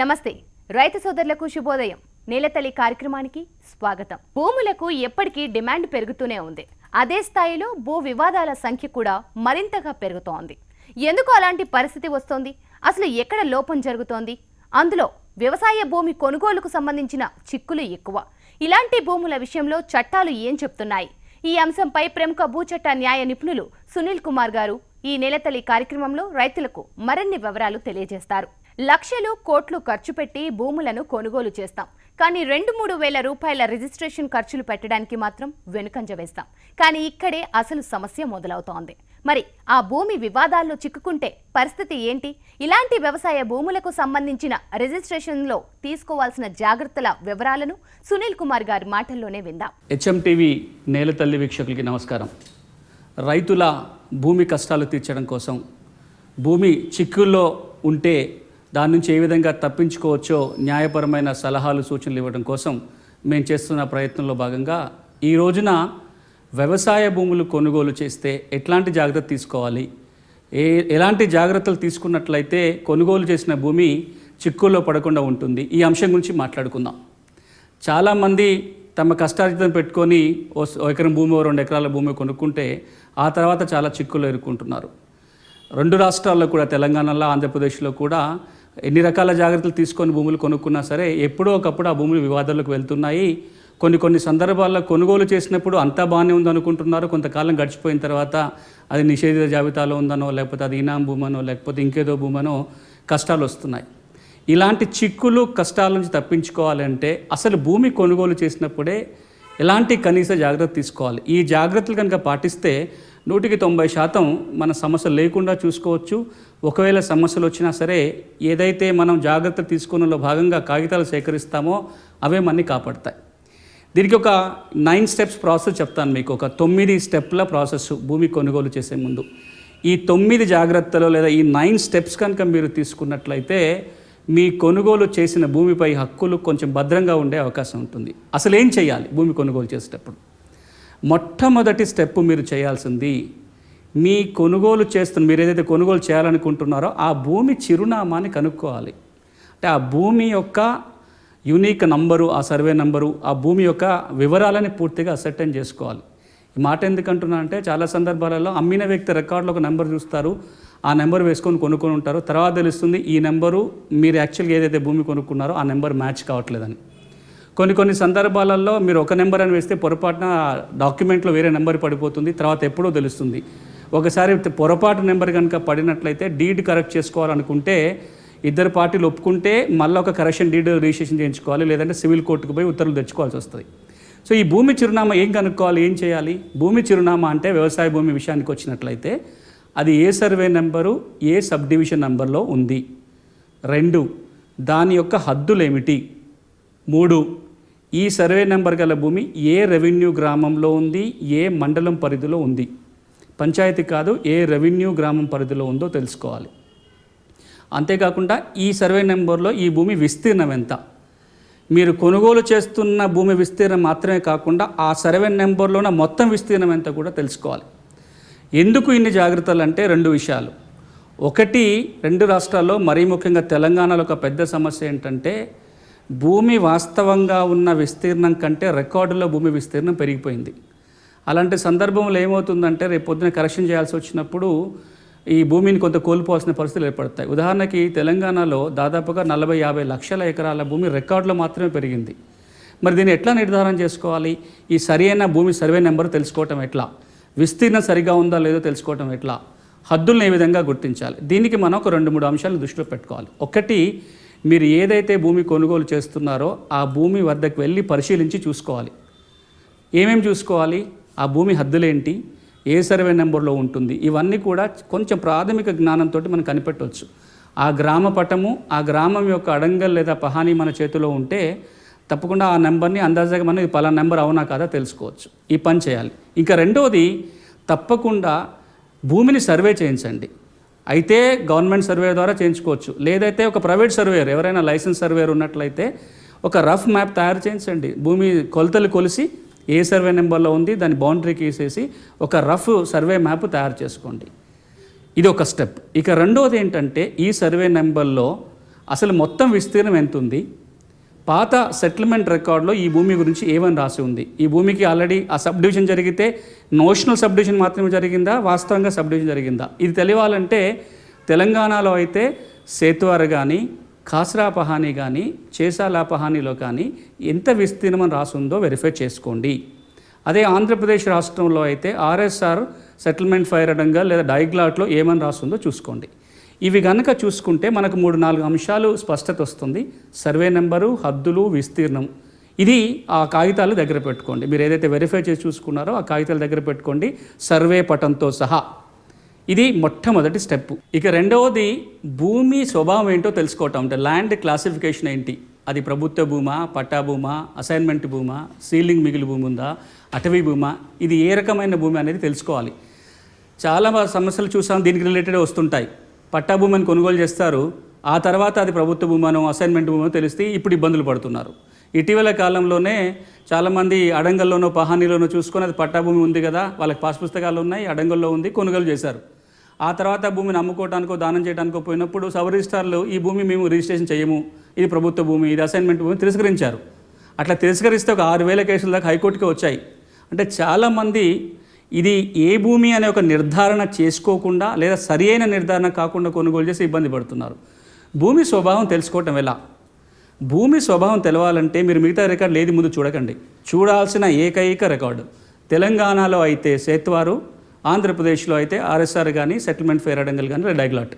నమస్తే. రైతు సోదరులకు శుభోదయం. నేలతల్లి కార్యక్రమానికి స్వాగతం. భూములకు ఎప్పటికీ డిమాండ్ పెరుగుతూనే ఉంది. అదే స్థాయిలో భూ వివాదాల సంఖ్య కూడా మరింతగా పెరుగుతోంది. ఎందుకు అలాంటి పరిస్థితి వస్తోంది? అసలు ఎక్కడ లోపం జరుగుతోంది? అందులో వ్యవసాయ భూమి కొనుగోలుకు సంబంధించిన చిక్కులు ఎక్కువ. ఇలాంటి భూముల విషయంలో చట్టాలు ఏం చెప్తున్నాయి? ఈ అంశంపై ప్రముఖ భూచట్ట న్యాయ నిపుణులు సునీల్ కుమార్ గారు ఈ నెలతల్లి కార్యక్రమంలో రైతులకు మరిన్ని వివరాలు తెలియజేస్తారు. లక్షలు కోట్లు ఖర్చు పెట్టి భూములను కొనుగోలు చేస్తాం. కానీ రెండు మూడు వేల రూపాయల రిజిస్ట్రేషన్ ఖర్చులు పెట్టడానికి మాత్రం వెనుకంజ వేస్తాం. కానీ ఇక్కడే అసలు సమస్య మొదలవుతోంది. మరి ఆ భూమి వివాదాల్లో చిక్కుకుంటే పరిస్థితి ఏంటి? ఇలాంటి వ్యవసాయ భూములకు సంబంధించిన రిజిస్ట్రేషన్లో తీసుకోవాల్సిన జాగ్రత్తల వివరాలను సునీల్ కుమార్ గారి మాటల్లోనే విందాం. హెచ్ఎంటీవీ నేలతల్లి వీక్షకులకి నమస్కారం. రైతుల భూమి కష్టాలు తీర్చడం కోసం భూమి చిక్కుల్లో ఉంటే దాని నుంచి ఏ విధంగా తప్పించుకోవచ్చో న్యాయపరమైన సలహాలు సూచనలు ఇవ్వడం కోసం మేము చేస్తున్న ప్రయత్నంలో భాగంగా ఈ రోజున వ్యవసాయ భూములు కొనుగోలు చేస్తే ఎట్లాంటి జాగ్రత్త తీసుకోవాలి? ఏ ఎలాంటి జాగ్రత్తలు తీసుకున్నట్లయితే కొనుగోలు చేసిన భూమి చిక్కుల్లో పడకుండా ఉంటుంది? ఈ అంశం గురించి మాట్లాడుకుందాం. చాలామంది తమ కష్టార్జితం పెట్టుకొని ఓ ఎకరం భూమి రెండు ఎకరాల భూమి కొనుక్కుంటే ఆ తర్వాత చాలా చిక్కులు ఎదుర్కొంటున్నారు రెండు రాష్ట్రాల్లో కూడా తెలంగాణలో ఆంధ్రప్రదేశ్లో కూడా ఎన్ని రకాల జాగ్రత్తలు తీసుకొని భూములు కొనుక్కున్నా సరే ఎప్పుడో ఒకప్పుడు ఆ భూములు వివాదాలకు వెళ్తున్నాయి. కొన్ని కొన్ని సందర్భాల్లో కొనుగోలు చేసినప్పుడు అంతా బాగానే ఉందనుకుంటున్నారు. కొంతకాలం గడిచిపోయిన తర్వాత అది నిషేధిత జాబితాలో ఉందనో లేకపోతే అది ఇనాం భూమనో లేకపోతే ఇంకేదో భూమనో కష్టాలు వస్తున్నాయి. ఇలాంటి చిక్కులు కష్టాల నుంచి తప్పించుకోవాలంటే అసలు భూమి కొనుగోలు చేసినప్పుడే ఎలాంటి కనీస జాగ్రత్త తీసుకోవాలి? ఈ జాగ్రత్తలు కనుక పాటిస్తే నూటికి తొంభై శాతం మన సమస్య లేకుండా చూసుకోవచ్చు. ఒకవేళ సమస్యలు వచ్చినా సరే ఏదైతే మనం జాగ్రత్త తీసుకున్నలో భాగంగా కాగితాలు సేకరిస్తామో అవే మనని కాపాడతాయి. దీనికి ఒక నైన్ స్టెప్స్ ప్రాసెస్ చెప్తాను మీకు. ఒక తొమ్మిది స్టెప్ల ప్రాసెస్ భూమి కొనుగోలు చేసే ముందు. ఈ తొమ్మిది జాగ్రత్తలు లేదా ఈ నైన్ స్టెప్స్ కనుక మీరు తీసుకున్నట్లయితే మీ కొనుగోలు చేసిన భూమిపై హక్కులు కొంచెం భద్రంగా ఉండే అవకాశం ఉంటుంది. అసలు ఏం చేయాలి భూమి కొనుగోలు చేసేటప్పుడు? మొట్టమొదటి స్టెప్ మీరు చేయాల్సింది మీ కొనుగోలు చేస్తున్న మీరు ఏదైతే కొనుగోలు చేయాలనుకుంటున్నారో ఆ భూమి చిరునామాని కనుక్కోవాలి. అంటే ఆ భూమి యొక్క యూనిక్ నంబరు ఆ సర్వే నంబరు ఆ భూమి యొక్క వివరాలని పూర్తిగా అసెటైన్ చేసుకోవాలి. ఈ మాట ఎందుకంటున్నా అంటే చాలా సందర్భాలలో అమ్మిన వ్యక్తి రికార్డులో ఒక నెంబర్ చూస్తారు ఆ నెంబర్ వేసుకొని కొనుక్కొని ఉంటారు. తర్వాత తెలుస్తుంది ఈ నెంబరు మీరు యాక్చువల్గా ఏదైతే భూమి కొనుక్కున్నారో ఆ నెంబర్ మ్యాచ్ కావట్లేదని. కొన్ని కొన్ని సందర్భాలలో మీరు ఒక నెంబర్ అని వేస్తే పొరపాటున డాక్యుమెంట్లో వేరే నెంబర్ పడిపోతుంది తర్వాత ఎప్పుడో తెలుస్తుంది. ఒకసారి పొరపాటు నెంబర్ కనుక పడినట్లయితే డీడ్ కరెక్ట్ చేసుకోవాలనుకుంటే ఇద్దరు పార్టీలు ఒప్పుకుంటే మళ్ళీ ఒక కరెక్షన్ డీడ్ రిజిస్ట్రేషన్ చేయించుకోవాలి లేదంటే సివిల్ కోర్టుకు పోయి ఉత్తర్వులు తెచ్చుకోవాల్సి వస్తుంది. సో ఈ భూమి చిరునామా ఏం కనుక్కోవాలి ఏం చేయాలి? భూమి చిరునామా అంటే వ్యవసాయ భూమి విషయానికి వచ్చినట్లయితే అది ఏ సర్వే నెంబరు ఏ సబ్ డివిజన్ నెంబర్లో ఉంది? రెండు దాని యొక్క హద్దులు ఏమిటి మూడు ఈ సర్వే నెంబర్ గల భూమి ఏ రెవెన్యూ గ్రామంలో ఉంది ఏ మండలం పరిధిలో ఉంది? పంచాయతీ కాదు ఏ రెవెన్యూ గ్రామం పరిధిలో ఉందో తెలుసుకోవాలి. అంతేకాకుండా ఈ సర్వే నెంబర్లో ఈ భూమి విస్తీర్ణం ఎంత? మీరు కొనుగోలు చేస్తున్న భూమి విస్తీర్ణం మాత్రమే కాకుండా ఆ సర్వే నెంబర్లోన మొత్తం విస్తీర్ణం ఎంత కూడా తెలుసుకోవాలి. ఎందుకు ఇన్ని జాగ్రత్తలు అంటే రెండు విషయాలు. ఒకటి రెండు రాష్ట్రాల్లో మరీ ముఖ్యంగా తెలంగాణలో ఒక పెద్ద సమస్య ఏంటంటే భూమి వాస్తవంగా ఉన్న విస్తీర్ణం కంటే రికార్డులో భూమి విస్తీర్ణం పెరిగిపోయింది. అలాంటి సందర్భంలో ఏమవుతుందంటే రేపు పొద్దున కరెక్షన్ చేయాల్సి వచ్చినప్పుడు ఈ భూమిని కొంత కోల్పోవాల్సిన పరిస్థితులు ఏర్పడతాయి. ఉదాహరణకి తెలంగాణలో దాదాపుగా నలభై యాభై లక్షల ఎకరాల భూమి రికార్డులో మాత్రమే పెరిగింది. మరి దీన్ని ఎట్లా నిర్ధారణ చేసుకోవాలి? ఈ సరైన భూమి సర్వే నెంబర్ తెలుసుకోవటం ఎట్లా? విస్తీర్ణం సరిగా ఉందా లేదో తెలుసుకోవటం ఎట్లా? హద్దులను ఏ విధంగా గుర్తించాలి? దీనికి మనం ఒక రెండు మూడు అంశాలను దృష్టిలో పెట్టుకోవాలి. ఒకటి మీరు ఏదైతే భూమి కొనుగోలు చేస్తున్నారో ఆ భూమి వద్దకు వెళ్ళి పరిశీలించి చూసుకోవాలి. ఏమేమి చూసుకోవాలి? ఆ భూమి హద్దులేంటి? ఏ సర్వే నెంబర్లో ఉంటుంది? ఇవన్నీ కూడా కొంచెం ప్రాథమిక జ్ఞానంతో మనం కనిపెట్టవచ్చు ఆ గ్రామ పటము ఆ గ్రామం యొక్క అడంగల్ లేదా పహాని మన చేతిలో ఉంటే తప్పకుండా ఆ నెంబర్ని అందాజగా మనం పలా నెంబర్ అవునా కాదా తెలుసుకోవచ్చు. ఈ పని చేయాలి. ఇంకా రెండవది తప్పకుండా భూమిని సర్వే చేయించండి. అయితే గవర్నమెంట్ సర్వే ద్వారా చేయించుకోవచ్చు. లేదైతే ఒక ప్రైవేట్ సర్వేయర్ ఎవరైనా లైసెన్స్ సర్వేయర్ ఉన్నట్లయితే ఒక రఫ్ మ్యాప్ తయారు చేయించండి. భూమి కొలతలు కొలిసి ఏ సర్వే నెంబర్లో ఉంది దాని బౌండరీకి వేసేసి ఒక రఫ్ సర్వే మ్యాప్ తయారు చేసుకోండి. ఇది ఒక స్టెప్ ఇక రెండోది ఏంటంటే ఈ సర్వే నెంబర్లో అసలు మొత్తం విస్తీర్ణం ఎంత ఉంది? పాత సెటిల్మెంట్ రికార్డులో ఈ భూమి గురించి ఏమని రాసి ఉంది. ఈ భూమికి ఆల్రెడీ ఆ సబ్ డివిజన్ జరిగితే నోషనల్ సబ్ డివిజన్ మాత్రమే జరిగిందా? వాస్తవంగా సబ్ డివిజన్ జరిగిందా? ఇది తెలియాలంటే తెలంగాణలో అయితే సేతువారు కానీ కాసరాపహాని కానీ చేసాలాపహానిలో కానీ ఎంత విస్తీర్ణం రాసుందో వెరిఫై చేసుకోండి. అదే ఆంధ్రప్రదేశ్ రాష్ట్రంలో అయితే ఆర్ఎస్ఆర్ సెటిల్మెంట్ ఫైర్ అడంగా లేదా డైగ్లాట్లో ఏమని రాస్తుందో చూసుకోండి. ఇవి కనుక చూసుకుంటే మనకు మూడు నాలుగు అంశాలు స్పష్టత వస్తుంది. సర్వే నెంబరు హద్దులు విస్తీర్ణం. ఇది ఆ కాగితాలు దగ్గర పెట్టుకోండి. మీరు ఏదైతే వెరిఫై చేసి చూసుకున్నారో ఆ కాగితాలు దగ్గర పెట్టుకోండి. సర్వే పటంతో సహా. ఇది మొట్టమొదటి స్టెప్. ఇక రెండవది భూమి స్వభావం ఏంటో తెలుసుకోవటం అంటే ల్యాండ్ క్లాసిఫికేషన్ ఏంటి? అది ప్రభుత్వ భూమా పట్టా భూమా అసైన్మెంట్ భూమా సీలింగ్ మిగిలి భూమి ఉందా అటవీ భూమా? ఇది ఏ రకమైన భూమి అనేది తెలుసుకోవాలి. చాలా సమస్యలు చూసాం దీనికి రిలేటెడ్ వస్తుంటాయి. పట్టా భూమిని కొనుగోలు చేస్తారు. ఆ తర్వాత అది ప్రభుత్వ భూమానో అసైన్మెంట్ భూమో తెలిస్తే ఇప్పుడు ఇబ్బందులు పడుతున్నారు. ఇటీవల కాలంలోనే చాలామంది అడంగల్లోనో పహానీలోనో చూసుకొని అది పట్టా భూమి ఉంది కదా వాళ్ళకి పాస్ పుస్తకాలు ఉన్నాయి అడంగల్లో ఉంది కొనుగోలు చేశారు. ఆ తర్వాత భూమిని అమ్ముకోవటానికో దానం చేయడానికో పోయినప్పుడు సబ్ రిజిస్టార్లు ఈ భూమి మేము రిజిస్ట్రేషన్ చేయము. ఇది ప్రభుత్వ భూమి ఇది అసైన్మెంట్ భూమి తిరస్కరించారు. అట్లా తిరస్కరిస్తే ఒక ఆరు వేల కేసుల దాకా హైకోర్టుకి వచ్చాయి. అంటే చాలామంది ఇది ఏ భూమి అనే ఒక నిర్ధారణ చేసుకోకుండా లేదా సరి అయిన నిర్ధారణ కాకుండా కొనుగోలు చేసి ఇబ్బంది పడుతున్నారు. భూమి స్వభావం తెలుసుకోవటం ఎలా? భూమి స్వభావం తెలవాలంటే మీరు మిగతా రికార్డులు ఏది ముందు చూడకండి. చూడాల్సిన ఏకైక రికార్డు. తెలంగాణలో అయితే సేత్వారు ఆంధ్రప్రదేశ్లో అయితే ఆర్ఎస్ఆర్ కానీ సెటిల్మెంట్ ఫేర్ అడంగల్ కానీ రెడైగ్లాట్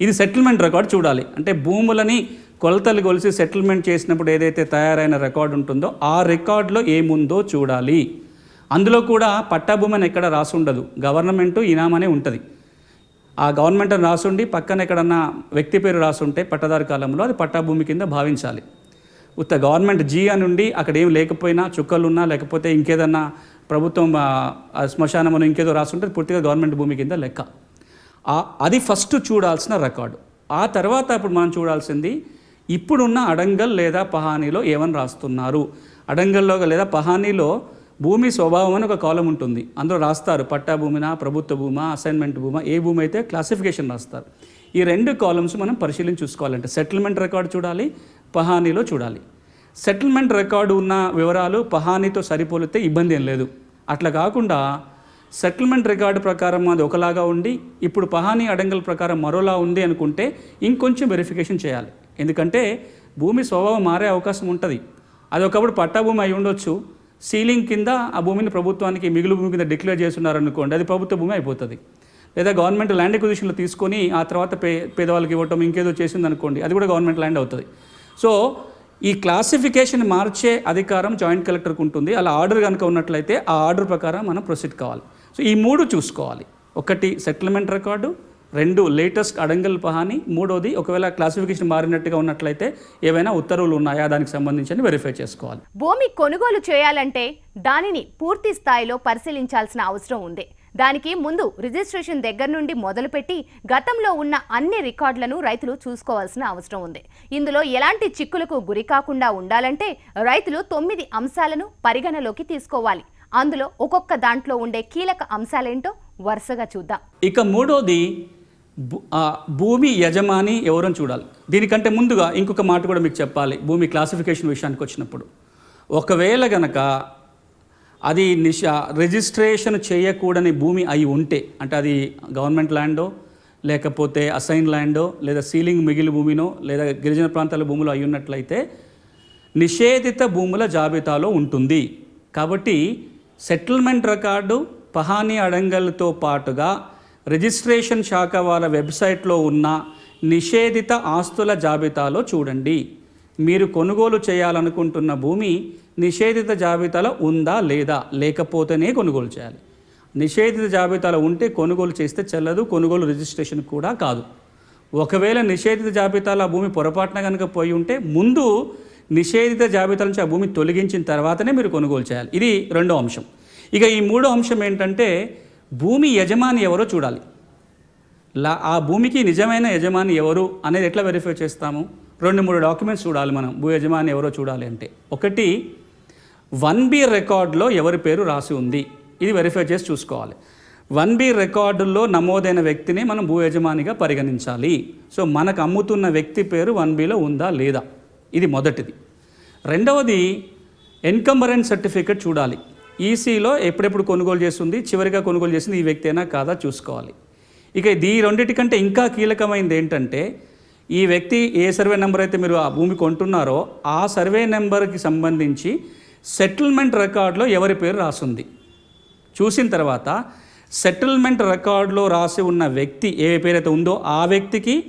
ఇది సెటిల్మెంట్ రికార్డ్ చూడాలి. అంటే భూములని కొలతలు కొలిసి సెటిల్మెంట్ చేసినప్పుడు ఏదైతే తయారైన రికార్డు ఉంటుందో ఆ రికార్డులో ఏముందో చూడాలి. అందులో కూడా పట్టాభూమి అని ఎక్కడ రాసుండదు. గవర్నమెంట్ గవర్నమెంటు ఇనామనే ఉంటుంది. ఆ గవర్నమెంట్ అని రాసుండి పక్కన ఎక్కడన్నా వ్యక్తి పేరు రాసుంటే పట్టదారు కాలంలో అది పట్టాభూమి కింద భావించాలి. ఉత్త గవర్నమెంట్ జియా నుండి అక్కడ ఏం లేకపోయినా చుక్కలు ఉన్నా లేకపోతే ఇంకేదన్నా ప్రభుత్వం శ్మశానం ఇంకేదో రాసుంటే పూర్తిగా గవర్నమెంట్ భూమి కింద లెక్క. అది ఫస్ట్ చూడాల్సిన రికార్డు ఆ తర్వాత ఇప్పుడు మనం చూడాల్సింది ఇప్పుడున్న అడంగల్ లేదా పహానీలో ఏమని రాస్తున్నారు? అడంగల్లో లేదా పహానీలో భూమి స్వభావం అని ఒక కాలం ఉంటుంది. అందులో రాస్తారు పట్టా భూమినా ప్రభుత్వ భూమా అసైన్మెంట్ భూమా ఏ భూమి అయితే క్లాసిఫికేషన్ రాస్తారు. ఈ రెండు కాలమ్స్ మనం పరిశీలించి చూసుకోవాలంటే సెటిల్మెంట్ రికార్డు చూడాలి పహానీలో చూడాలి. సెటిల్మెంట్ రికార్డు ఉన్న వివరాలు పహానీతో సరిపోలితే ఇబ్బంది ఏం లేదు. అట్లా కాకుండా సెటిల్మెంట్ రికార్డు ప్రకారం అది ఒకలాగా ఉండి ఇప్పుడు పహానీ అడంగల్ ప్రకారం మరోలా ఉంది అనుకుంటే ఇంకొంచెం వెరిఫికేషన్ చేయాలి. ఎందుకంటే భూమి స్వభావం మారే అవకాశం ఉంటుంది. అది ఒకప్పుడు పట్టా భూమి అయి ఉండొచ్చు. సీలింగ్ కింద ఆ భూమిని ప్రభుత్వానికి మిగులు భూమి కింద డిక్లేర్ చేస్తున్నారనుకోండి అది ప్రభుత్వ భూమి అయిపోతుంది. లేదా గవర్నమెంట్ ల్యాండ్ ఎక్విజిషన్లో తీసుకొని ఆ తర్వాత పే పేదవాళ్ళకి ఇవ్వటం ఇంకేదో చేసింది అనుకోండి అది కూడా గవర్నమెంట్ ల్యాండ్ అవుతుంది. సో ఈ క్లాసిఫికేషన్ మార్చే అధికారం జాయింట్ కలెక్టర్కి ఉంటుంది. అలా ఆర్డర్ కనుక ఉన్నట్లయితే ఆ ఆర్డర్ ప్రకారం మనం ప్రొసీడ్ కావాలి. సో ఈ మూడు చూసుకోవాలి. ఒకటి సెటిల్మెంట్ రికార్డు రెండు లేటెస్ట్ అడంగల్ పహాని మూడోది ఒకవేళ క్లాసిఫికేషన్ మారినట్టుగా ఉన్నట్లయితే ఏవైనా ఉత్తర్వులు ఉన్నాయా? దానికి సంబంధించి వెరిఫై చేసుకోవాలి. భూమి కొనుగోలు చేయాలంటే దానిని పూర్తి స్థాయిలో పరిశీలించాల్సిన అవసరం ఉంది. దానికి ముందు రిజిస్ట్రేషన్ దగ్గర నుండి మొదలుపెట్టి గతంలో ఉన్న అన్ని రికార్డులను రైతులు చూసుకోవాల్సిన అవసరం ఉంది. ఇందులో ఎలాంటి చిక్కులకు గురి కాకుండా ఉండాలంటే రైతులు తొమ్మిది అంశాలను పరిగణలోకి తీసుకోవాలి. అందులో ఒక్కొక్క దాంట్లో ఉండే కీలక అంశాలేంటో వరుసగా చూద్దాం. ఇక మూడోది భూ- భూమి యజమాని ఎవరని చూడాలి. దీనికంటే ముందుగా ఇంకొక మాట కూడా మీకు చెప్పాలి. భూమి క్లాసిఫికేషన్ విషయానికి వచ్చినప్పుడు ఒకవేళ గనక అది నిష రిజిస్ట్రేషన్ చేయకూడని భూమి అయి ఉంటే అంటే అది గవర్నమెంట్ ల్యాండో లేకపోతే అసైన్ ల్యాండో లేదా సీలింగ్ మిగిలి భూమినో లేదా గిరిజన ప్రాంతాల భూములు అయి ఉన్నట్లయితే నిషేధిత భూముల జాబితాలో ఉంటుంది. కాబట్టి సెటిల్మెంట్ రికార్డు పహానీ అడంగల్తో పాటుగా రిజిస్ట్రేషన్ శాఖ వాళ్ళ వెబ్సైట్లో ఉన్న నిషేధిత ఆస్తుల జాబితాలో చూడండి. మీరు కొనుగోలు చేయాలనుకుంటున్న భూమి నిషేధిత జాబితాలో ఉందా లేదా? లేకపోతేనే కొనుగోలు చేయాలి. నిషేధిత జాబితాలో ఉంటే కొనుగోలు చేస్తే చెల్లదు కొనుగోలు రిజిస్ట్రేషన్ కూడా కాదు. ఒకవేళ నిషేధిత జాబితాలో ఆ భూమి పొరపాటున కనుక పోయి ఉంటే ముందు నిషేధిత జాబితా నుంచి ఆ భూమి తొలగించిన తర్వాతనే మీరు కొనుగోలు చేయాలి. ఇది రెండో అంశం. ఇక ఈ మూడో అంశం ఏంటంటే భూమి యజమాని ఎవరో చూడాలి. లా ఆ భూమికి నిజమైన యజమాని ఎవరు అనేది ఎట్లా వెరిఫై చేస్తాము? రెండు మూడు డాక్యుమెంట్స్ చూడాలి మనం. భూ యజమాని ఎవరో చూడాలి అంటే. ఒకటి వన్ బి రికార్డులో ఎవరి పేరు రాసి ఉంది? ఇది వెరిఫై చేసి చూసుకోవాలి. వన్ బి రికార్డుల్లో నమోదైన వ్యక్తిని మనం భూ యజమానిగా పరిగణించాలి. సో మనకు అమ్ముతున్న వ్యక్తి పేరు వన్ బిలో ఉందా లేదా? ఇది మొదటిది. రెండవది ఎన్కంబరెన్స్ సర్టిఫికేట్ చూడాలి. ఈసీలో ఎప్పుడెప్పుడు కొనుగోలు చేస్తుంది? చివరిగా కొనుగోలు చేసింది ఈ వ్యక్తి అయినా కాదా చూసుకోవాలి. ఇక ఈ రెండింటికంటే ఇంకా కీలకమైనది ఏంటంటే ఈ వ్యక్తి ఏ సర్వే నెంబర్ అయితే మీరు ఆ భూమి కొంటున్నారో ఆ సర్వే నెంబర్కి సంబంధించి సెటిల్మెంట్ రికార్డులో ఎవరి పేరు రాసుంది? చూసిన తర్వాత సెటిల్మెంట్ రికార్డులో రాసి ఉన్న వ్యక్తి ఏ పేరైతే ఉందో ఆ వ్యక్తికి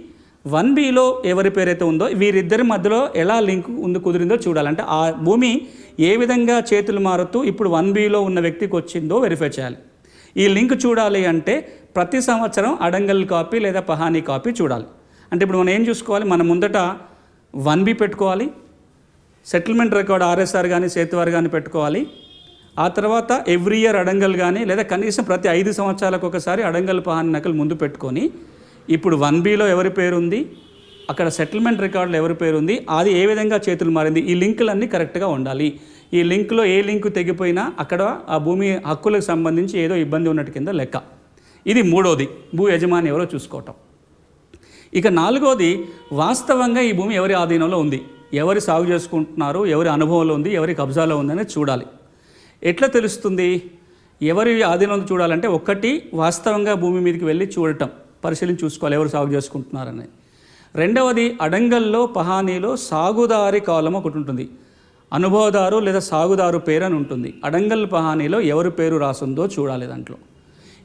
వన్ బిలో ఎవరి పేరైతే ఉందో వీరిద్దరి మధ్యలో ఎలా లింక్ ఉంది కుదిరిందో చూడాలంటే ఆ భూమి ఏ విధంగా చేతులు మారుతూ ఇప్పుడు వన్ బిలో ఉన్న వ్యక్తికి వచ్చిందో వెరిఫై చేయాలి. ఈ లింక్ చూడాలి అంటే ప్రతి సంవత్సరం అడంగల్ కాపీ లేదా పహానీ కాపీ చూడాలి. అంటే ఇప్పుడు మనం ఏం చూసుకోవాలి? మన ముందట వన్ బి పెట్టుకోవాలి. సెటిల్మెంట్ రికార్డ్ ఆర్ఎస్ఆర్ కానీ సేతువారు కానీ పెట్టుకోవాలి. ఆ తర్వాత ఎవ్రీ ఇయర్ అడంగల్ కానీ లేదా కనీసం ప్రతి ఐదు సంవత్సరాలకు ఒకసారి అడంగల్ పహాన్ నకలు ముందు పెట్టుకొని ఇప్పుడు వన్ బీలో ఎవరి పేరు ఉంది అక్కడ సెటిల్మెంట్ రికార్డులో ఎవరి పేరు ఉంది అది ఏ విధంగా చేతులు మారింది? ఈ లింకులన్నీ కరెక్ట్గా ఉండాలి. ఈ లింక్లో ఏ లింకు తెగిపోయినా అక్కడ ఆ భూమి హక్కులకు సంబంధించి ఏదో ఇబ్బంది ఉన్నట్టు కింద లెక్క. ఇది మూడోది. భూ యజమాని ఎవరో చూసుకోవటం. ఇక నాలుగోది వాస్తవంగా ఈ భూమి ఎవరి ఆధీనంలో ఉంది? ఎవరి సాగు చేసుకుంటున్నారు ఎవరి అనుభవంలో ఉంది ఎవరి కబ్జాలో ఉందనేది చూడాలి. ఎట్లా తెలుస్తుంది? ఎవరి ఆధీనంలో చూడాలంటే ఒక్కటి వాస్తవంగా భూమి మీదకి వెళ్ళి చూడటం పరిశీలించి చూసుకోవాలి ఎవరు సాగు చేసుకుంటున్నారని. రెండవది అడంగల్లో పహానీలో సాగుదారి కాలం ఒకటి ఉంటుంది. అనుభవదారు లేదా సాగుదారు పేరు అని ఉంటుంది. అడంగల్ పహానీలో ఎవరి పేరు రాసుందో చూడాలి దాంట్లో.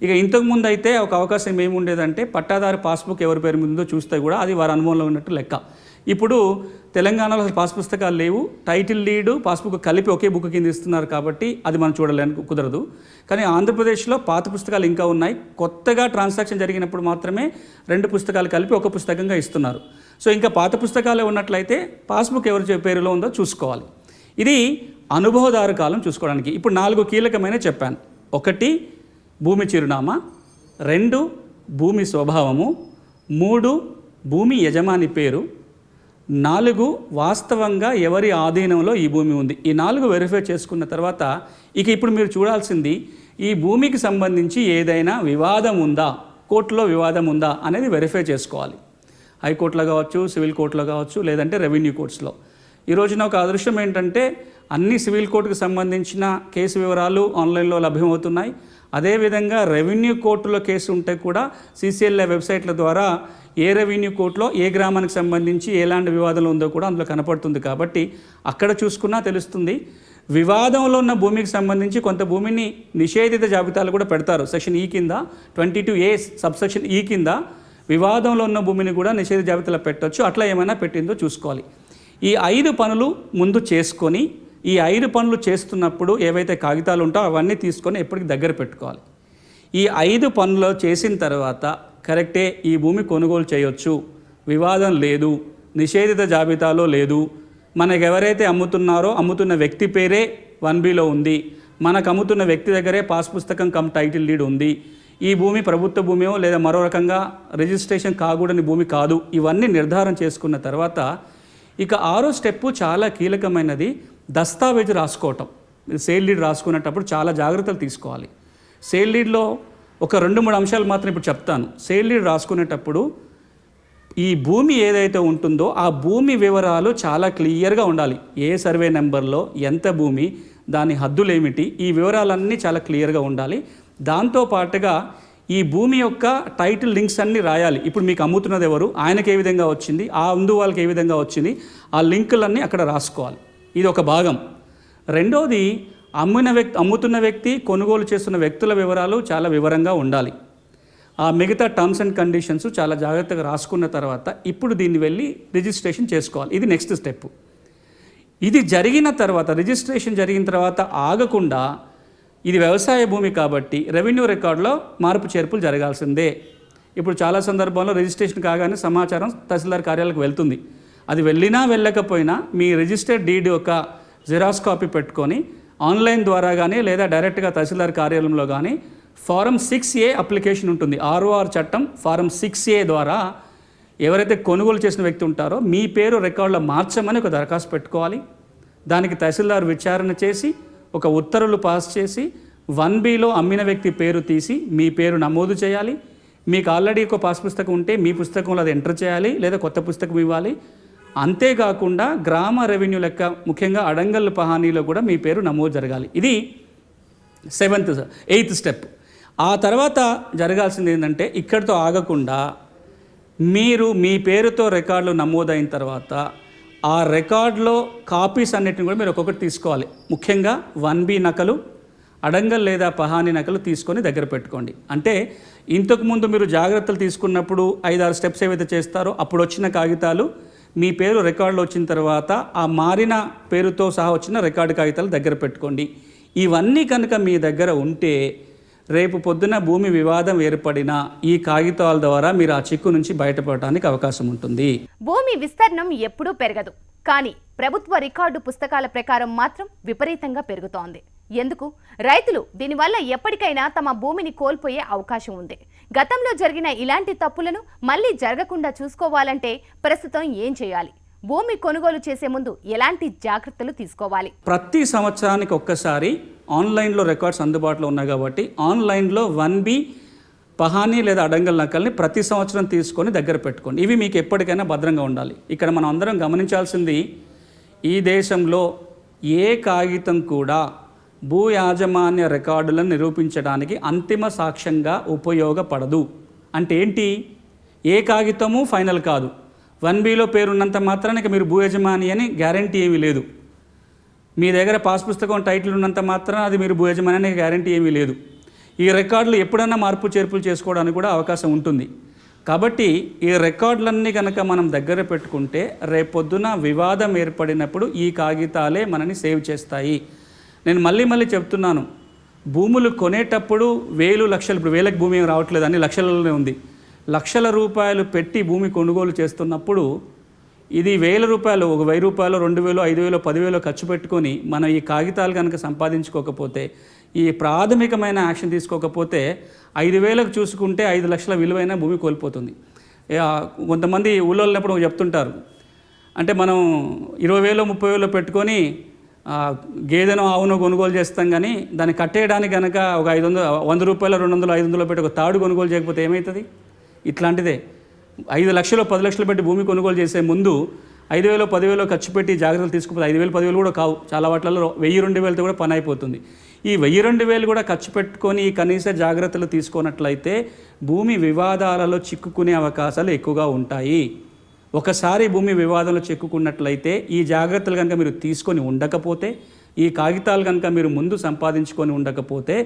ఇక ఇంతకుముందు అయితే ఒక అవకాశం ఏముండేదంటే పట్టాదారు పాస్బుక్ ఎవరి పేరు మీద ఉందో చూస్తే కూడా అది వారి అనుభవంలో ఉన్నట్టు లెక్క. ఇప్పుడు తెలంగాణలో అసలు పాస్ పుస్తకాలు లేవు. టైటిల్ లీడు పాస్బుక్ కలిపి ఒకే బుక్ కింద ఇస్తున్నారు కాబట్టి అది మనం చూడలేని కుదరదు. కానీ ఆంధ్రప్రదేశ్లో పాత పుస్తకాలు ఇంకా ఉన్నాయి. కొత్తగా ట్రాన్సాక్షన్ జరిగినప్పుడు మాత్రమే రెండు పుస్తకాలు కలిపి ఒక పుస్తకంగా ఇస్తున్నారు. సో ఇంకా పాత పుస్తకాలే ఉన్నట్లయితే పాస్బుక్ ఎవరి పేరులో ఉందో చూసుకోవాలి. ఇది అనుభవదారు కాలం చూసుకోవడానికి. ఇప్పుడు నాలుగు కీలకమైన చెప్పాను. ఒకటి భూమి చిరునామా. రెండు భూమి స్వభావము. మూడు భూమి యజమాని పేరు. నాలుగు వాస్తవంగా ఎవరి ఆధీనంలో ఈ భూమి ఉంది? ఈ నాలుగు వెరిఫై చేసుకున్న తర్వాత ఇక ఇప్పుడు మీరు చూడాల్సింది ఈ భూమికి సంబంధించి ఏదైనా వివాదం ఉందా? కోర్టులో వివాదం ఉందా? అనేది వెరిఫై చేసుకోవాలి. హైకోర్టులో కావచ్చు సివిల్ కోర్టులో కావచ్చు లేదంటే రెవెన్యూ కోర్ట్స్లో ఈ రోజున ఒక అదృశ్యం ఏంటంటే అన్ని సివిల్ కోర్టుకు సంబంధించిన కేసు వివరాలు ఆన్లైన్లో లభ్యమవుతున్నాయి. అదేవిధంగా రెవెన్యూ కోర్టులో కేసు ఉంటే కూడా సీసీఎల్ఏ వెబ్సైట్ల ద్వారా ఏ రెవెన్యూ కోర్టులో ఏ గ్రామానికి సంబంధించి ఎలాంటి వివాదాలు ఉందో కూడా అందులో కనపడుతుంది కాబట్టి అక్కడ చూసుకున్నా తెలుస్తుంది. వివాదంలో ఉన్న భూమికి సంబంధించి కొంత భూమిని నిషేధిత జాబితాలు కూడా పెడతారు. సెక్షన్ ఈ కింద ట్వంటీ టూ ఏ సబ్సెక్షన్ ఈ కింద వివాదంలో ఉన్న భూమిని కూడా నిషేధ జాబితాలో పెట్టొచ్చు. అట్లా ఏమైనా పెట్టిందో చూసుకోవాలి. ఈ ఐదు పనులు ముందు చేసుకొని ఈ ఐదు పనులు చేస్తున్నప్పుడు ఏవైతే కాగితాలు ఉంటాయో అవన్నీ తీసుకొని ఎప్పటికి దగ్గర పెట్టుకోవాలి. ఈ ఐదు పనులు చేసిన తర్వాత కరెక్టే ఈ భూమి కొనుగోలు చేయొచ్చు. వివాదం లేదు. నిషేధిత జాబితాలో లేదు. మనకు ఎవరైతే అమ్ముతున్నారో అమ్ముతున్న వ్యక్తి పేరే వన్ బిలో ఉంది. మనకు అమ్ముతున్న వ్యక్తి దగ్గరే పాస్ పుస్తకం కమ్ టైటిల్ లీడ్ ఉంది. ఈ భూమి ప్రభుత్వ భూమియో లేదా మరో రకంగా రిజిస్ట్రేషన్ కాకూడని భూమి కాదు. ఇవన్నీ నిర్ధారణ చేసుకున్న తర్వాత ఇక ఆరో స్టెప్పు చాలా కీలకమైనది. దస్తావేజు రాసుకోవటం. సేల్ లీడ్ రాసుకునేటప్పుడు చాలా జాగ్రత్తలు తీసుకోవాలి. సేల్ లీడ్లో ఒక రెండు మూడు అంశాలు మాత్రం ఇప్పుడు చెప్తాను. సేల్ రాసుకునేటప్పుడు ఈ భూమి ఏదైతే ఉంటుందో ఆ భూమి వివరాలు చాలా క్లియర్గా ఉండాలి. ఏ సర్వే నెంబర్లో ఎంత భూమి దాని హద్దులు ఏమిటి ఈ వివరాలన్నీ చాలా క్లియర్గా ఉండాలి. దాంతో పాటుగా ఈ భూమి యొక్క టైటిల్ లింక్స్ అన్నీ రాయాలి. ఇప్పుడు మీకు అమ్ముతున్నది ఎవరు? ఆయనకి ఏ విధంగా వచ్చింది? ఆ ఉందు వాళ్ళకి ఏ విధంగా వచ్చింది? ఆ లింకులన్నీ అక్కడ రాసుకోవాలి. ఇది ఒక భాగం. రెండోది అమ్మిన వ్యక్తి అమ్ముతున్న వ్యక్తి కొనుగోలు చేస్తున్న వ్యక్తుల వివరాలు చాలా వివరంగా ఉండాలి. ఆ మిగతా టర్మ్స్ అండ్ కండిషన్స్ చాలా జాగ్రత్తగా రాసుకున్న తర్వాత ఇప్పుడు దీన్ని వెళ్ళి రిజిస్ట్రేషన్ చేసుకోవాలి. ఇది నెక్స్ట్ స్టెప్ ఇది జరిగిన తర్వాత రిజిస్ట్రేషన్ జరిగిన తర్వాత ఆగకుండా ఇది వ్యవసాయ భూమి కాబట్టి రెవెన్యూ రికార్డులో మార్పు చేర్పులు జరగాల్సిందే. ఇప్పుడు చాలా సందర్భాల్లో రిజిస్ట్రేషన్ కాగానే సమాచారం తహసీల్దార్ కార్యాలకు వెళ్తుంది. అది వెళ్ళినా వెళ్ళకపోయినా మీ రిజిస్టర్డ్ డీడ్ యొక్క జిరాక్స్ కాపీ పెట్టుకొని ఆన్లైన్ ద్వారా కానీ లేదా డైరెక్ట్గా తహసీల్దార్ కార్యాలయంలో కానీ ఫారం సిక్స్ ఏ అప్లికేషన్ ఉంటుంది. ఆర్ఓఆర్ చట్టం ఫారం సిక్స్ ఏ ద్వారా ఎవరైతే కొనుగోలు చేసిన వ్యక్తి ఉంటారో మీ పేరు రికార్డులో మార్చమని ఒక దరఖాస్తు పెట్టుకోవాలి. దానికి తహసీల్దార్ విచారణ చేసి ఒక ఉత్తర్వులు పాస్ చేసి వన్ బిలో అమ్మిన వ్యక్తి పేరు తీసి మీ పేరు నమోదు చేయాలి. మీకు ఆల్రెడీ ఒక పాస్ పుస్తకం ఉంటే మీ పుస్తకంలో అది ఎంటర్ చేయాలి లేదా కొత్త పుస్తకం ఇవ్వాలి. అంతేకాకుండా గ్రామ రెవెన్యూ లెక్క ముఖ్యంగా అడంగల్ పహానీలో కూడా మీ పేరు నమోదు జరగాలి. ఇది సెవెంత్ ఎయిత్ స్టెప్. ఆ తర్వాత జరగాల్సింది ఏంటంటే ఇక్కడితో ఆగకుండా మీరు మీ పేరుతో రికార్డులు నమోదైన తర్వాత ఆ రికార్డులో కాపీస్ అన్నిటిని కూడా మీరు ఒక్కొక్కటి తీసుకోవాలి. ముఖ్యంగా వన్ బి నకలు అడంగల్ లేదా పహాని నకలు తీసుకొని దగ్గర పెట్టుకోండి. అంటే ఇంతకుముందు మీరు జాగ్రత్తలు తీసుకున్నప్పుడు ఐదారు స్టెప్స్ ఏవైతే చేస్తారో అప్పుడు వచ్చిన కాగితాలు మీ పేరు రికార్డులో వచ్చిన తర్వాత ఆ మారిన పేరుతో సహా వచ్చిన రికార్డు కాగితాలు దగ్గర పెట్టుకోండి. ఇవన్నీ కనుక మీ దగ్గర ఉంటే రేపు పొద్దున భూమి వివాదం ఏర్పడిన ఈ కాగితాల ద్వారా మీరు ఆ చిక్కు నుంచి బయటపడటానికి అవకాశం ఉంటుంది. భూమి విస్తీర్ణం ఎప్పుడూ పెరగదు. కానీ ప్రభుత్వ రికార్డు పుస్తకాల ప్రకారం మాత్రం విపరీతంగా పెరుగుతోంది. ఎందుకు? రైతులు దీనివల్ల ఎప్పటికైనా తమ భూమిని కోల్పోయే అవకాశం ఉంది. గతంలో జరిగిన ఇలాంటి తప్పులను మళ్ళీ జరగకుండా చూసుకోవాలంటే ప్రస్తుతం ఏం చేయాలి? భూమి కొనుగోలు చేసే ముందు ఎలాంటి జాగ్రత్తలు తీసుకోవాలి? ప్రతి సంవత్సరానికి ఒక్కసారి ఆన్లైన్లో రికార్డ్స్ అందుబాటులో ఉన్నాయి కాబట్టి ఆన్లైన్లో వన్ బి పహానీ లేదా అడంగల్ నకల్ని ప్రతి సంవత్సరం తీసుకొని దగ్గర పెట్టుకోండి. ఇవి మీకు ఎప్పటికైనా భద్రంగా ఉండాలి. ఇక్కడ మనం అందరం గమనించాల్సింది ఈ దేశంలో ఏ కాగితం కూడా భూ యాజమాన్య రికార్డులను నిరూపించడానికి అంతిమ సాక్ష్యంగా ఉపయోగపడదు. అంటే ఏంటి? ఏ కాగితము ఫైనల్ కాదు. వన్ బిలో పేరున్నంత మాత్రానికి మీరు భూ యజమాని అని గ్యారంటీ ఏమీ లేదు. మీ దగ్గర పాస్ పుస్తకం టైటిల్ ఉన్నంత మాత్రం అది మీరు భూ యజమాని అనే గ్యారంటీ ఏమీ లేదు. ఈ రికార్డులు ఎప్పుడన్నా మార్పు చేర్పులు చేసుకోవడానికి కూడా అవకాశం ఉంటుంది. కాబట్టి ఈ రికార్డులన్నీ కనుక మనం దగ్గర పెట్టుకుంటే రేపొద్దున వివాదం ఏర్పడినప్పుడు ఈ కాగితాలే మనని సేవ్ చేస్తాయి. నేను మళ్ళీ మళ్ళీ చెప్తున్నాను. భూములు కొనేటప్పుడు వేలు లక్షలు ఇప్పుడు వేలకు భూమి ఏం రావట్లేదు అన్ని లక్షలలోనే ఉంది. లక్షల రూపాయలు పెట్టి భూమి కొనుగోలు చేస్తున్నప్పుడు ఇది వేల రూపాయలు ఒక వెయ్యి రూపాయలు రెండు వేలు ఐదు వేలు పదివేలు ఖర్చు పెట్టుకొని మనం ఈ కాగితాలు కనుక సంపాదించుకోకపోతే ఈ ప్రాథమికమైన యాక్షన్ తీసుకోకపోతే ఐదు వేలకు చూసుకుంటే ఐదు లక్షల విలువైన భూమి కోల్పోతుంది. కొంతమంది ఊళ్ళో వెళ్ళినప్పుడు చెప్తుంటారు. అంటే మనం ఇరవై వేలు ముప్పై వేలు పెట్టుకొని గేదెను ఆవును కొనుగోలు చేస్తాం కానీ దాన్ని కట్టేయడానికి కనుక ఒక ఐదు వందలు వంద రూపాయలు రెండు వందలు ఐదు వందలు పెట్టి ఒక తాడు కొనుగోలు చేయకపోతే ఏమవుతుంది ఇట్లాంటిదే. ఐదు లక్షలు పది లక్షలు పెట్టి భూమి కొనుగోలు చేసే ముందు ఐదు వేలు పదివేలు ఖర్చు పెట్టి జాగ్రత్తలు తీసుకుపోతే ఐదు వేలు పదివేలు కూడా కావు. చాలా వాటిలలో వెయ్యి రెండు వేలతో కూడా పని అయిపోతుంది. ఈ వెయ్యి రెండు వేలు కూడా ఖర్చు పెట్టుకొని కనీస జాగ్రత్తలు తీసుకున్నట్లయితే భూమి వివాదాలలో చిక్కుకునే అవకాశాలు ఎక్కువగా ఉంటాయి. ఒకసారి భూమి వివాదంలో చిక్కుకున్నట్లయితే ఈ జాగ్రత్తలు కనుక మీరు తీసుకొని ఉండకపోతే ఈ కాగితాలు కనుక మీరు ముందు సంపాదించుకొని ఉండకపోతే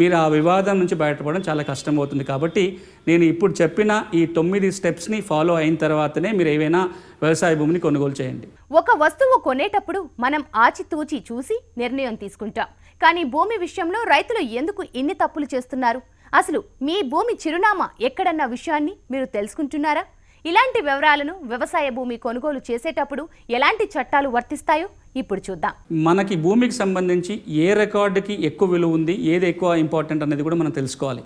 మీరు ఆ వివాదం నుంచి బయటపడడం చాలా కష్టమవుతుంది. కాబట్టి నేను ఇప్పుడు చెప్పిన ఈ తొమ్మిది స్టెప్స్ని ఫాలో అయిన తర్వాతనే మీరు ఏవైనా వ్యవసాయ భూమిని కొనుగోలు చేయండి. ఒక వస్తువు కొనేటప్పుడు మనం ఆచితూచి చూసి నిర్ణయం తీసుకుంటాం. కానీ భూమి విషయంలో రైతులు ఎందుకు ఇన్ని తప్పులు చేస్తున్నారు? అసలు మీ భూమి చిరునామా ఎక్కడన్న విషయాన్ని మీరు తెలుసుకుంటున్నారా? ఇలాంటి వివరాలను వ్యవసాయ భూమి కొనుగోలు చేసేటప్పుడు ఎలాంటి చట్టాలు వర్తిస్తాయో ఇప్పుడు చూద్దాం. మనకి భూమికి సంబంధించి ఏ రికార్డుకి ఎక్కువ విలువ ఉంది ఏది ఎక్కువ ఇంపార్టెంట్ అనేది కూడా మనం తెలుసుకోవాలి.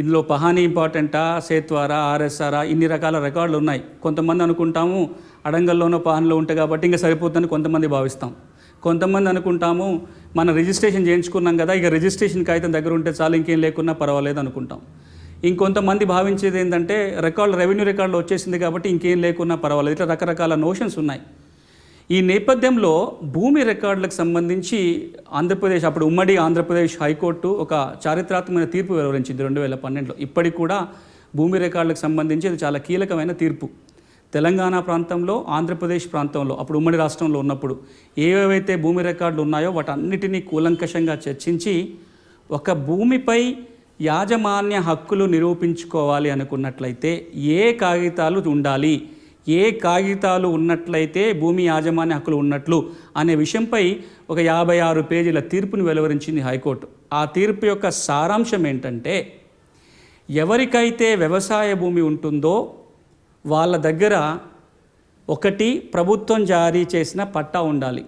ఇందులో పహానీ ఇంపార్టెంటా సేత్వారా ఆర్ఎస్ఆరా ఇన్ని రకాల రికార్డులు ఉన్నాయి. కొంతమంది అనుకుంటాము అడంగల్లోనో పహాన్లో ఉంటాయి కాబట్టి ఇంకా సరిపోతుందని కొంతమంది భావిస్తాం. కొంతమంది అనుకుంటాము మన రిజిస్ట్రేషన్ చేయించుకున్నాం కదా ఇక రిజిస్ట్రేషన్ కాగితం దగ్గర ఉంటే చాలు ఇంకేం లేకున్నా పర్వాలేదు అనుకుంటాం. ఇంకొంతమంది భావించేది ఏంటంటే రికార్డు రెవెన్యూ రికార్డులో వచ్చేసింది కాబట్టి ఇంకేం లేకున్నా పర్వాలేదు. ఇట్లా రకరకాల నోషన్స్ ఉన్నాయి. ఈ నేపథ్యంలో భూమి రికార్డులకు సంబంధించి ఆంధ్రప్రదేశ్ అప్పుడు ఉమ్మడి ఆంధ్రప్రదేశ్ హైకోర్టు ఒక చారిత్రాత్మకమైన తీర్పు వెలువరించింది రెండు వేల పన్నెండులో. ఇప్పటికి కూడా భూమి రికార్డులకు సంబంధించి ఇది చాలా కీలకమైన తీర్పు. తెలంగాణ ప్రాంతంలో ఆంధ్రప్రదేశ్ ప్రాంతంలో అప్పుడు ఉమ్మడి రాష్ట్రంలో ఉన్నప్పుడు ఏవేవైతే భూమి రికార్డులు ఉన్నాయో వాటన్నిటినీ కూలంకషంగా చర్చించి ఒక భూమిపై యాజమాన్య హక్కులు నిరూపించుకోవాలి అనుకున్నట్లయితే ఏ కాగితాలు ఉండాలి? ఏ కాగితాలు ఉన్నట్లయితే భూమి యాజమాన్య హక్కులు ఉన్నట్లు? అనే విషయంపై ఒక యాభై ఆరు పేజీల తీర్పును వెలువరించింది హైకోర్టు. ఆ తీర్పు యొక్క సారాంశం ఏంటంటే ఎవరికైతే వ్యవసాయ భూమి ఉంటుందో వాళ్ళ దగ్గర ఒకటి ప్రభుత్వం జారీ చేసిన పట్టా ఉండాలి.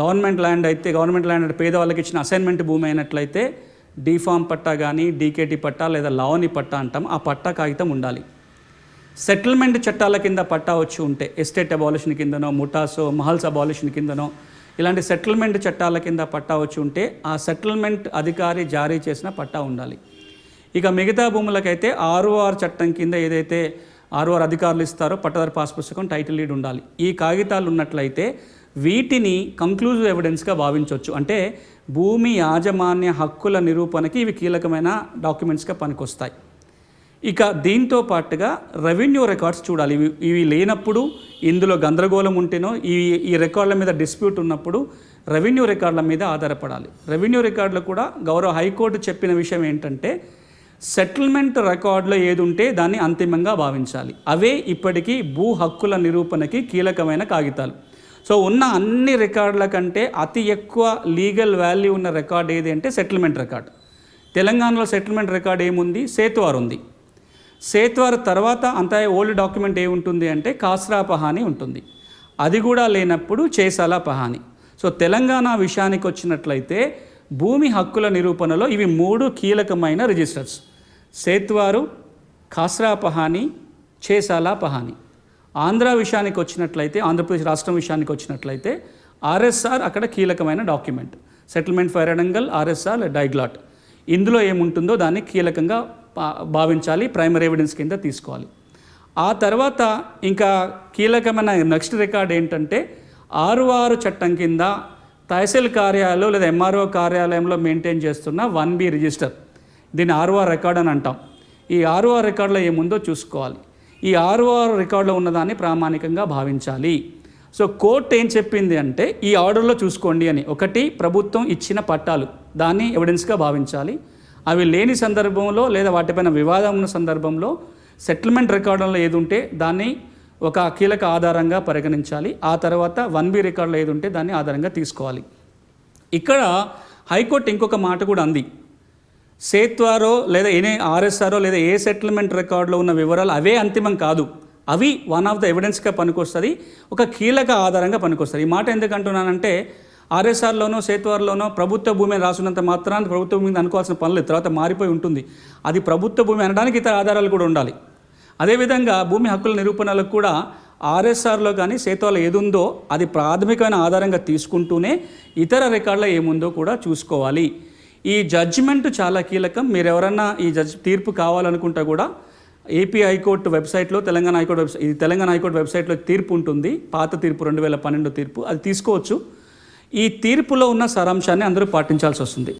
గవర్నమెంట్ ల్యాండ్ అయితే గవర్నమెంట్ ల్యాండ్ పేదవాళ్ళకి ఇచ్చిన అసైన్మెంట్ భూమి అయినట్లయితే డీఫామ్ పట్టా కానీ డీకేటీ పట్టా లేదా లావణి పట్టా అంటాం ఆ పట్టా కాగితం ఉండాలి. సెటిల్మెంట్ చట్టాల కింద పట్టా వచ్చి ఉంటే ఎస్టేట్ అబాలిషన్ కిందనో ముఠాసో మహల్స్ అబాలిషన్ కిందనో ఇలాంటి సెటిల్మెంట్ చట్టాల కింద పట్టా వచ్చి ఉంటే ఆ సెటిల్మెంట్ అధికారి జారీ చేసిన పట్టా ఉండాలి. ఇక మిగతా భూములకైతే ఆర్ఓఆర్ చట్టం కింద ఏదైతే ఆర్ఓఆర్ అధికారులు ఇస్తారో పట్టదారు పాస్ పుస్తకం టైటిల్ లీడ్ ఉండాలి. ఈ కాగితాలు ఉన్నట్లయితే వీటిని కంక్లూజివ్ ఎవిడెన్స్గా భావించవచ్చు అంటే భూమి యాజమాన్య హక్కుల నిరూపణకి ఇవి కీలకమైన డాక్యుమెంట్స్గా పనికొస్తాయి. ఇక దీంతో పాటుగా రెవెన్యూ రికార్డ్స్ చూడాలి. ఇవి ఇవి లేనప్పుడు ఇందులో గందరగోళం ఉంటేనో ఈ ఈ రికార్డుల మీద డిస్ప్యూట్ ఉన్నప్పుడు రెవెన్యూ రికార్డుల మీద ఆధారపడాలి. రెవెన్యూ రికార్డులు కూడా గౌరవ హైకోర్టు చెప్పిన విషయం ఏంటంటే సెటిల్మెంట్ రికార్డులో ఏది ఉంటే దాన్ని అంతిమంగా భావించాలి. అవే ఇప్పటికీ భూ హక్కుల నిరూపణకి కీలకమైన కాగితాలు. సో ఉన్న అన్ని రికార్డుల కంటే అతి ఎక్కువ లీగల్ వాల్యూ ఉన్న రికార్డ్ ఏది అంటే సెటిల్మెంట్ రికార్డ్. తెలంగాణలో సెటిల్మెంట్ రికార్డ్ ఏముంది? సేత్వార్ ఉంది. సేత్వార్ తర్వాత అంత ఓల్డ్ డాక్యుమెంట్ ఏముంటుంది అంటే కాస్రా పహాని ఉంటుంది. అది కూడా లేనప్పుడు చేసాల పహాని. సో తెలంగాణ విషయానికి వచ్చినట్లయితే భూమి హక్కుల నిరూపణలో ఇవి మూడు కీలకమైన రిజిస్టర్స్. సేత్వారు కాస్రా పహాని చేసాల పహాని. ఆంధ్ర విషయానికి వచ్చినట్లయితే ఆంధ్రప్రదేశ్ రాష్ట్రం విషయానికి వచ్చినట్లయితే ఆర్ఎస్ఆర్ అక్కడ కీలకమైన document. Settlement fair adangal RSR diglot. ఇందులో ఏముంటుందో దాన్ని కీలకంగా భావించాలి ప్రైమరీ ఎవిడెన్స్ కింద తీసుకోవాలి. ఆ తర్వాత ఇంకా కీలకమైన నెక్స్ట్ రికార్డ్ ఏంటంటే ఆరు ఆరు చట్టం కింద తహసీల్ కార్యాలయంలో లేదా ఎంఆర్ఓ కార్యాలయంలో మెయింటైన్ చేస్తున్న వన్ బి రిజిస్టర్. దీన్ని ఆర్ఓఆర్ రికార్డ్ అని అంటాం. ఈ ఆర్ఓఆర్ రికార్డులో ఏముందో చూసుకోవాలి. ఈ ఆర్ఓఆర్ రికార్డులో ఉన్నదాన్ని ప్రామాణికంగా భావించాలి. సో కోర్టు ఏం చెప్పింది అంటే ఈ ఆర్డర్లో చూసుకోండి అని. ఒకటి ప్రభుత్వం ఇచ్చిన పట్టాలు. దాన్ని ఎవిడెన్స్గా భావించాలి. అవి లేని సందర్భంలో లేదా వాటిపైన వివాదం ఉన్న సందర్భంలో సెటిల్మెంట్ రికార్డులో ఏది ఉంటే దాన్ని ఒక కీలక ఆధారంగా పరిగణించాలి. ఆ తర్వాత వన్ బి రికార్డులో ఏది ఉంటే దాన్ని ఆధారంగా తీసుకోవాలి. ఇక్కడ హైకోర్టు ఇంకొక మాట కూడా అంది. సేత్వారో లేదా ఎనీ ఆర్ఎస్ఆరో లేదా ఏ సెటిల్మెంట్ రికార్డులో ఉన్న వివరాలు అవే అంతిమం కాదు. అవి వన్ ఆఫ్ ద ఎవిడెన్స్గా పనికొస్తుంది ఒక కీలక ఆధారంగా పనికొస్తుంది. ఈ మాట ఎందుకంటున్నానంటే ఆర్ఎస్ఆర్లోనో సేత్వార్లోనో ప్రభుత్వ భూమి అని రాసినంత మాత్రాన్ని ప్రభుత్వ భూమి అనుకోవాల్సిన పనులు తర్వాత మారిపోయి ఉంటుంది. అది ప్రభుత్వ భూమి అనడానికి ఇతర ఆధారాలు కూడా ఉండాలి. అదేవిధంగా భూమి హక్కుల నిరూపణలకు కూడా ఆర్ఎస్ఆర్లో కానీ సేతువాలో ఏది ఉందో అది ప్రాథమికమైన ఆధారంగా తీసుకుంటూనే ఇతర రికార్డులో ఏముందో కూడా చూసుకోవాలి. ఈ జడ్జిమెంట్ చాలా కీలకం. మీరు ఎవరైనా ఈ జడ్జ్ తీర్పు కావాలనుకుంటే కూడా ఏపీ హైకోర్టు వెబ్సైట్లో తెలంగాణ హైకోర్టు వెబ్సైట్ ఇది తెలంగాణ హైకోర్టు వెబ్సైట్లో తీర్పు ఉంటుంది. పాత తీర్పు రెండు వేల పన్నెండు తీర్పు. అది తీసుకోవచ్చు. ఈ తీర్పులో ఉన్న సారాంశాన్ని అందరూ పాటించాల్సి వస్తుంది.